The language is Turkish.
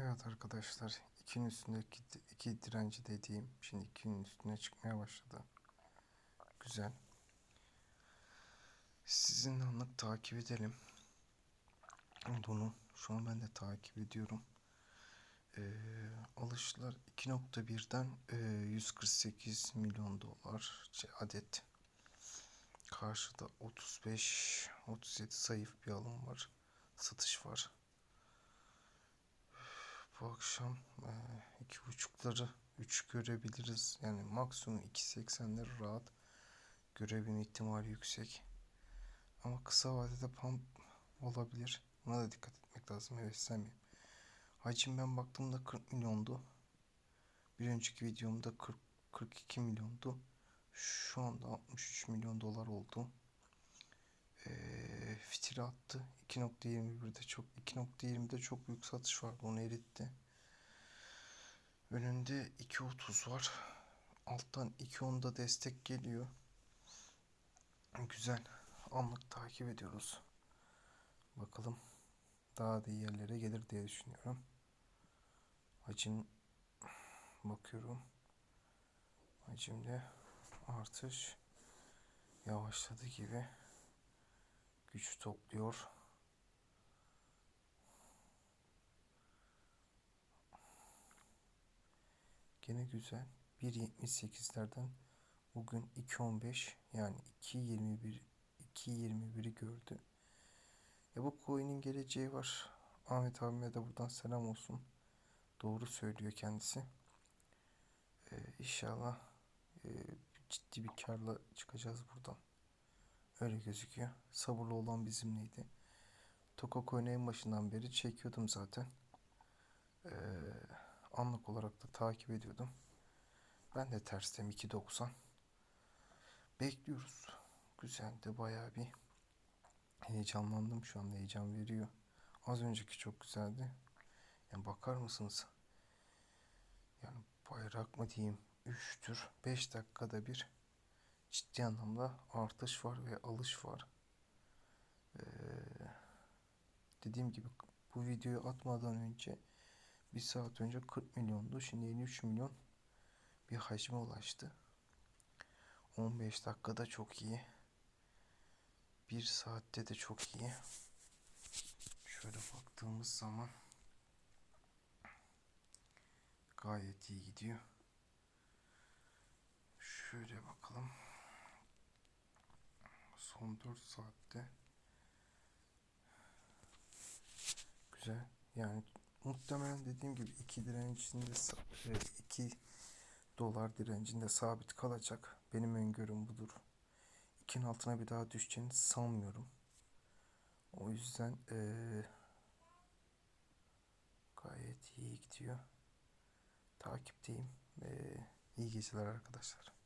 Evet arkadaşlar 2'nin üstündeki iki direnci dediğim şimdi 2'nin üstüne çıkmaya başladı. Güzel. Sizin anlık takip edelim. Bunu şu an ben de takip ediyorum. Ee, alışlar 2.1'den e, 148 milyon dolar adet. Karşıda 35 37 zayıf bir alım var. Satış var. Bu akşam e, iki buçukları üç görebiliriz. Yani maksimum 2.80'leri rahat görebilme ihtimali yüksek. Ama kısa vadede pump olabilir. Buna da dikkat etmek lazım. Heveslenmeyeyim. Hacim ben baktığımda 40 milyondu. Bir önceki videomda 40 42 milyondu. Şu anda 63 milyon dolar oldu. Ee, fitili attı. 2.21'de çok 2.20'de çok büyük satış vardı. Onu eritti. Önünde 2.30 var. Alttan 2.10'da destek geliyor. Güzel. Anlık takip ediyoruz. Bakalım daha da iyi yerlere gelir diye düşünüyorum. Hacim bakıyorum. Hacimde artış yavaşladı gibi güç topluyor. Gene güzel. 1.78'lerden bugün 2.15 yani 2.21 2.21'i gördü. Ya bu coin'in geleceği var. Ahmet abime de buradan selam olsun. Doğru söylüyor kendisi. Ee, inşallah e, ciddi bir karla çıkacağız buradan. Öyle gözüküyor. Sabırlı olan bizimleydi. Tokocoin'i en başından beri çekiyordum zaten. Ee, anlık olarak da takip ediyordum. Ben de tersten 2.90 bekliyoruz. Güzel de bayağı bir heyecanlandım şu anda heyecan veriyor. Az önceki çok güzeldi. Yani bakar mısınız? Yani bayrak mı diyeyim 3'tür 5 dakikada bir ciddi anlamda artış var ve alış var. Ee, dediğim gibi bu videoyu atmadan önce bir saat önce 40 milyondu. Şimdi 53 milyon bir hacme ulaştı. 15 dakikada çok iyi. Bir saatte de çok iyi. Şöyle baktığımız zaman gayet iyi gidiyor. Şöyle bakalım. Son 4 saatte güzel. Yani muhtemelen dediğim gibi iki direncinde 2 dolar direncinde sabit kalacak. Benim öngörüm budur. 2'nin altına bir daha düşeceğini sanmıyorum. O yüzden ee, gayet iyi gidiyor. Takipteyim. Ee, iyi geceler arkadaşlar.